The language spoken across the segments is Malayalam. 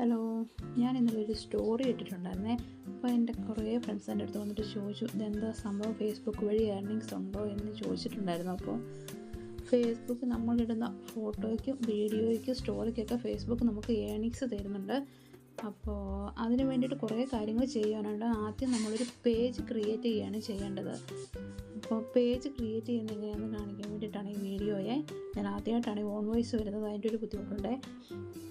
ഹലോ ഞാൻ ഇന്നലെ ഒരു സ്റ്റോറി ഇട്ടിട്ടുണ്ടായിരുന്നേ. അപ്പോൾ എന്റെ കുറേ ഫ്രണ്ട്സ് എന്റെ അടുത്ത് വന്നിട്ട് ചോദിച്ചു ഇതെന്താ സംഭവം? ഫേസ്ബുക്ക് വഴി ഏർണിങ്സ് ഉണ്ടോ? എന്ന് ചോദിച്ചിട്ടുണ്ടായിരുന്നു. അപ്പോൾ ഫേസ്ബുക്ക് നമ്മളിടുന്ന ഫോട്ടോയ്ക്കും വീഡിയോയ്ക്കും സ്റ്റോറിക്കൊക്കെ ഫേസ്ബുക്ക് നമുക്ക് ഏർണിങ്സ് തരുന്നുണ്ട്. അപ്പോൾ അതിന് വേണ്ടിയിട്ട് കുറേ കാര്യങ്ങൾ ചെയ്യാനുണ്ട് ആദ്യം നമ്മളൊരു പേജ് ക്രിയേറ്റ് ചെയ്യുകയാണ് ചെയ്യേണ്ടത്. അപ്പോൾ പേജ് ക്രിയേറ്റ് ചെയ്യുന്ന എങ്ങനെയാണെന്ന് കാണിക്കാൻ വേണ്ടിയിട്ടാണ് ഈ വീഡിയോയെ. ഞാൻ ആദ്യമായിട്ടാണ് ഓൺ വോയിസ് വരുന്നത്. അതിന്റെ ഒരു ബുദ്ധിമുട്ടുണ്ട്.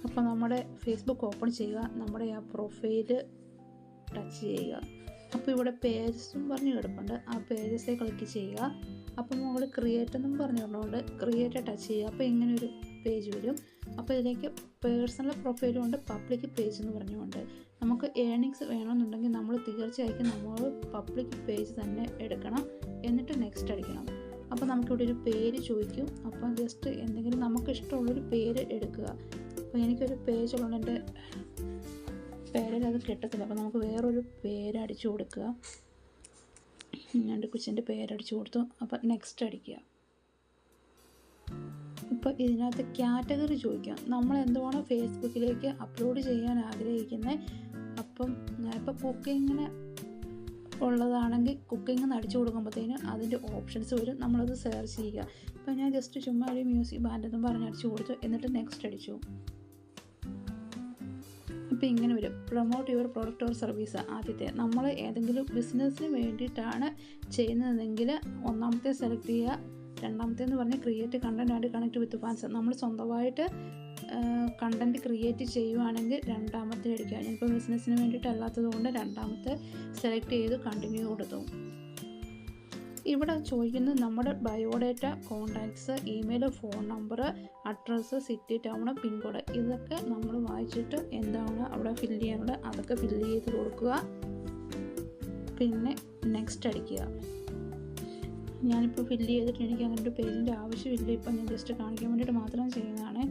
അപ്പോൾ നമ്മുടെ ഫേസ്ബുക്ക് ഓപ്പൺ ചെയ്യുക. നമ്മുടെ ആ പ്രൊഫൈൽ ടച്ച് ചെയ്യുക. അപ്പോൾ ഇവിടെ പേജസും പറഞ്ഞ് കിടപ്പുണ്ട്. ആ പേജസെ ക്ലിക്ക് ചെയ്യുക. അപ്പോൾ മുകളിൽ ക്രിയേറ്റ് എന്നും പറഞ്ഞു പറഞ്ഞുകൊണ്ട് ക്രിയേറ്റ് ടച്ച് ചെയ്യുക. അപ്പോൾ ഇങ്ങനെ ഒരു പേജ് വരും. അപ്പോൾ ഇതിലേക്ക് പേഴ്സണൽ പ്രൊഫൈലും ഉണ്ട് പബ്ലിക് പേജ് എന്ന് പറഞ്ഞുകൊണ്ട് നമുക്ക് ഏണിങ്സ് വേണമെന്നുണ്ടെങ്കിൽ നമ്മൾ തീർച്ചയായിട്ടും നമ്മൾ പബ്ലിക് പേജ് തന്നെ എടുക്കണം. എന്നിട്ട് നെക്സ്റ്റ് അടിക്കണം. അപ്പോൾ നമുക്കിവിടെ ഒരു പേര് ചോദിക്കും. അപ്പോൾ ജസ്റ്റ് എന്തെങ്കിലും നമുക്ക് ഇഷ്ടമുള്ളൊരു പേര് എടുക്കുക. അപ്പോൾ എനിക്കൊരു പേജ് ഉള്ളതിന്റെ പേരിൽ അത് കിട്ടത്തില്ല. അപ്പോൾ നമുക്ക് വേറൊരു പേര് അടിച്ചു കൊടുക്കുക. ഞാൻ കൊച്ചിന്റെ പേരടിച്ചു കൊടുത്തു. അപ്പോൾ നെക്സ്റ്റ് അടിക്കുക. ഇപ്പോൾ ഇതിനകത്ത് കാറ്റഗറി ചോദിക്കാം. നമ്മൾ എന്തുവാണോ ഫേസ്ബുക്കിലേക്ക് അപ്ലോഡ് ചെയ്യാൻ ആഗ്രഹിക്കുന്നത് അപ്പം ഇപ്പം കുക്കിങ്ങിന് ഉള്ളതാണെങ്കിൽ കുക്കിംഗ് അടിച്ചു കൊടുക്കുമ്പോഴത്തേന് അതിന്റെ ഓപ്ഷൻസ് വരും. നമ്മളത് സെർച്ച് ചെയ്യുക. ഇപ്പം ഞാൻ ജസ്റ്റ് ചുമ്മാ ഒരു മ്യൂസിക് ബാൻഡ് എന്നും പറഞ്ഞ് അടിച്ചു കൊടുത്തു. എന്നിട്ട് നെക്സ്റ്റ് അടിച്ചു. അപ്പോൾ ഇങ്ങനെ വരും. Promote your product or service ആദ്യത്തെ നമ്മൾ ഏതെങ്കിലും ബിസിനസ്സിന് വേണ്ടിയിട്ടാണ് ചെയ്യുന്നതെങ്കിൽ ഒന്നാമത്തെ സെലക്ട് ചെയ്യുക. രണ്ടാമത്തെ എന്ന് പറഞ്ഞാൽ create content and connect with fans നമ്മൾ സ്വന്തമായിട്ട് കണ്ടന്റ് ക്രിയേറ്റ് ചെയ്യുവാണെങ്കിൽ രണ്ടാമത്തെ അടിക്കുക ഞാനിപ്പോൾ ബിസിനസ്സിന് വേണ്ടിയിട്ടല്ലാത്തത് കൊണ്ട് രണ്ടാമത്തെ സെലക്ട് ചെയ്ത് കണ്ടിന്യൂ കൊടുത്തു. ഇവിടെ ചോദിക്കുന്നത് നമ്മുടെ biodata contacts email phone number address city town pincode ഇതൊക്കെ നമ്മൾ വായിച്ചിട്ട് എന്താണ് അവിടെ ഫില്ല് ചെയ്യാനുള്ളത് അതൊക്കെ ഫില്ല് ചെയ്ത് കൊടുക്കുക. പിന്നെ നെക്സ്റ്റ് അടിക്കുക. ഞാനിപ്പോൾ ഫില്ല് ചെയ്തിട്ട് എനിക്ക് അങ്ങനെ ഒരു പേജിന്റെ ആവശ്യമില്ല. ഇപ്പം ഞാൻ ജസ്റ്റ് കാണിക്കാൻ വേണ്ടിയിട്ട് മാത്രം ചെയ്യുന്നതാണ്.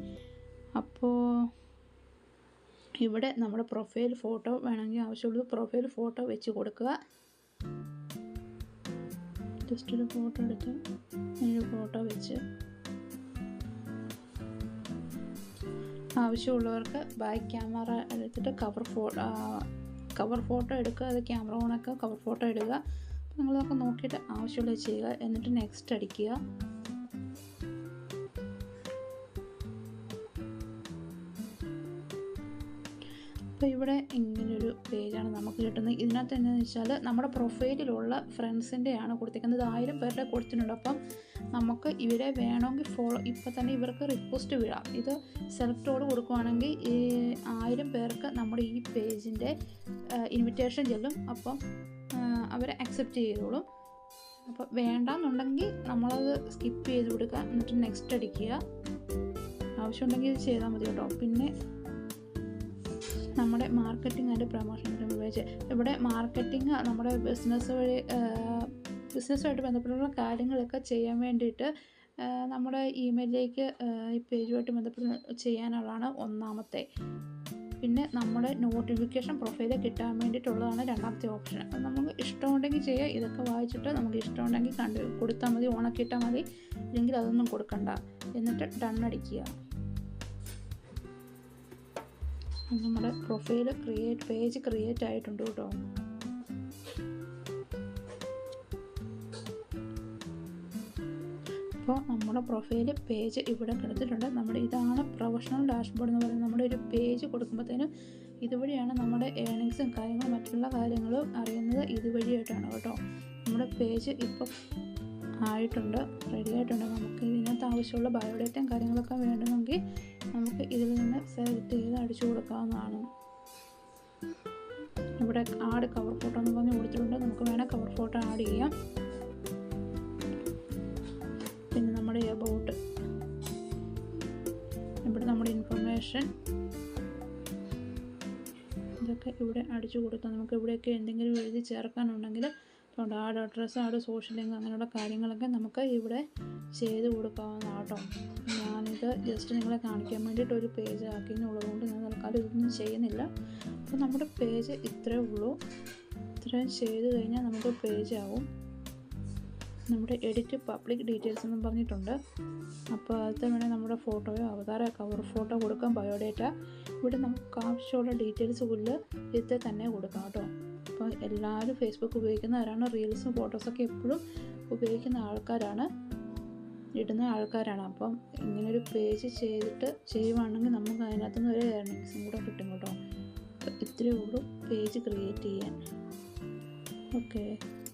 അപ്പോൾ ഇവിടെ നമ്മുടെ പ്രൊഫൈൽ ഫോട്ടോ വേണമെങ്കിൽ ആവശ്യമുള്ളത് പ്രൊഫൈൽ ഫോട്ടോ വെച്ച് കൊടുക്കുക. ജസ്റ്റ് ഒരു ഫോട്ടോ എടുത്ത് ഒരു ഫോട്ടോ വെച്ച് ആവശ്യമുള്ളവർക്ക് ബാക്ക് ക്യാമറ എടുത്തിട്ട് കവർ ഫോ കവർ ഫോട്ടോ എടുക്കുക അത് ക്യാമറ ഓണൊക്കെ കവർ ഫോട്ടോ ഇടുക. നിങ്ങളതൊക്കെ നോക്കിയിട്ട് ആവശ്യമുള്ളത് ചെയ്യുക. എന്നിട്ട് നെക്സ്റ്റ് അടിക്കുക. അപ്പോൾ ഇവിടെ ഇങ്ങനൊരു പേജാണ് നമുക്ക് കിട്ടുന്നത്. ഇതിനകത്ത് എന്താണെന്ന് വെച്ചാൽ നമ്മുടെ പ്രൊഫൈലിലുള്ള ഫ്രണ്ട്സിന്റെയാണ് കൊടുത്തിരിക്കുന്നത് ആയിരം പേരുടെ കൊടുത്തിട്ടുണ്ട്. അപ്പം നമുക്ക് ഇവരെ വേണമെങ്കിൽ ഫോളോ ഇപ്പം തന്നെ ഇവർക്ക് റിക്വസ്റ്റ് വിടാം. ഇത് സെലക്ടോട് കൊടുക്കുവാണെങ്കിൽ ഈ ആയിരം പേർക്ക് നമ്മുടെ ഈ പേജിന്റെ ഇൻവിറ്റേഷൻ ചെല്ലും. അപ്പം അവരെ അക്സെപ്റ്റ് ചെയ്തോളും. അപ്പോൾ വേണ്ടാന്നുണ്ടെങ്കിൽ നമ്മളത് സ്കിപ്പ് ചെയ്ത് കൊടുക്കുക എന്നിട്ട് നെക്സ്റ്റ് അടിക്കുക. ആവശ്യമുണ്ടെങ്കിൽ ഇത് ചെയ്താൽ മതി കേട്ടോ. പിന്നെ നമ്മുടെ മാർക്കറ്റിംഗ് ആൻഡ് പ്രൊമോഷൻ ഉപയോഗിച്ച് ഇവിടെ മാർക്കറ്റിംഗ് നമ്മുടെ ബിസിനസ് വഴി ബിസിനസ്സുമായിട്ട് ബന്ധപ്പെട്ടുള്ള കാര്യങ്ങളൊക്കെ ചെയ്യാൻ വേണ്ടിയിട്ട് നമ്മുടെ ഇമെയിലിലേക്ക് ഈ പേജുമായിട്ട് ബന്ധപ്പെട്ട് ചെയ്യാനുള്ളതാണ് ഒന്നാമത്തെ. പിന്നെ നമ്മുടെ നോട്ടിഫിക്കേഷൻ പ്രൊഫൈൽ കിട്ടാൻ വേണ്ടിയിട്ടുള്ളതാണ് രണ്ടാമത്തെ ഓപ്ഷൻ അപ്പം നമുക്ക് ഇഷ്ടമുണ്ടെങ്കിൽ ചെയ്യുക ഇതൊക്കെ വായിച്ചിട്ട് നമുക്ക് ഇഷ്ടമുണ്ടെങ്കിൽ കണ്ടു കൊടുത്താൽ മതി ഓണക്കിട്ടാൽ മതി. ഇല്ലെങ്കിൽ അതൊന്നും കൊടുക്കണ്ട. എന്നിട്ട് ഡൺ നമ്മുടെ പ്രൊഫൈൽ ക്രിയേറ്റ് പേജ് ക്രിയേറ്റ് ആയിട്ടുണ്ട് കേട്ടോ. അപ്പോൾ നമ്മുടെ പ്രൊഫൈൽ പേജ് ഇവിടെ കിടത്തിട്ടുണ്ട് നമ്മുടെ ഇതാണ് പ്രൊഫഷണൽ ഡാഷ്ബോർഡ് എന്ന് പറയുന്നത്. നമ്മുടെ ഒരു പേജ് കൊടുക്കുമ്പോഴത്തേനും ഇതുവഴിയാണ് നമ്മുടെ ഏണിങ്സും കാര്യങ്ങളും മറ്റുള്ള കാര്യങ്ങളും അറിയുന്നത് ഇതുവഴിയായിട്ടാണ് കേട്ടോ. നമ്മുടെ പേജ് ഇപ്പം ആയിട്ടുണ്ട്. റെഡി ആയിട്ടുണ്ട്. നമുക്ക് ഇതിനകത്ത് ആവശ്യമുള്ള ബയോഡേറ്റയും കാര്യങ്ങളൊക്കെ വേണമെങ്കിൽ നമുക്ക് ഇതിൽ നിന്ന് സെലക്ട് ചെയ്ത് അടിച്ചു കൊടുക്കാവുന്നതാണ്. ഇവിടെ ആഡ് കവർ ഫോട്ടോ എന്ന് പറഞ്ഞ് കൊടുത്തിട്ടുണ്ട്. നമുക്ക് വേണേൽ കവർ ഫോട്ടോ ആഡ് ചെയ്യാം. പിന്നെ നമ്മുടെ എബൗട്ട് ഇവിടെ നമ്മുടെ ഇൻഫർമേഷൻ ഇതൊക്കെ ഇവിടെ അടിച്ചു കൊടുക്കാം. നമുക്ക് ഇവിടെയൊക്കെ എന്തെങ്കിലും എഴുതി ചേർക്കാനുണ്ടെങ്കിൽ അതുകൊണ്ട് add address add social link അങ്ങനെയുള്ള കാര്യങ്ങളൊക്കെ നമുക്ക് ഇവിടെ ചെയ്ത് കൊടുക്കാവുന്നതാണ് കേട്ടോ. ഞാനിത് ജസ്റ്റ് നിങ്ങളെ കാണിക്കാൻ വേണ്ടിയിട്ട് ഒരു പേജ് ആക്കി ആക്കിയെന്നുള്ളതുകൊണ്ട് ഞാൻ തൽക്കാലം ഇതൊന്നും ചെയ്യുന്നില്ല. അപ്പോൾ നമ്മുടെ പേജ് ഇത്രേ ഉള്ളൂ. ഇത്രയും ചെയ്ത് കഴിഞ്ഞാൽ നമുക്ക് പേജ് ആവും. നമ്മുടെ എഡിറ്റ് പബ്ലിക് ഡീറ്റെയിൽസ് എന്നും പറഞ്ഞിട്ടുണ്ട്. അപ്പോൾ അത് വേണേൽ നമ്മുടെ ഫോട്ടോയോ അവതാര കവർ ഫോട്ടോ കൊടുക്കാം ബയോഡേറ്റ. ഇവിടെ നമുക്ക് ആവശ്യമുള്ള ഡീറ്റെയിൽസ് ഉള്ളിൽ ഇത് തന്നെ കൊടുക്കാം കേട്ടോ. അപ്പോൾ എല്ലാവരും ഫേസ്ബുക്ക് ഉപയോഗിക്കുന്നവരാണ് റീൽസും ഫോട്ടോസൊക്കെ എപ്പോഴും ഉപയോഗിക്കുന്ന ആൾക്കാരാണ്. ഇടുന്ന ആൾക്കാരാണ്. അപ്പം ഇങ്ങനൊരു പേജ് ചെയ്തിട്ട് ചെയ്യുവാണെങ്കിൽ നമുക്ക് അതിനകത്തുനിന്ന് ഒരു ഏർണിങ്സും കൂടെ കിട്ടും കേട്ടോ. ഇത്രയേ ഉള്ളൂ പേജ് ക്രിയേറ്റ് ചെയ്യാൻ. ഓക്കെ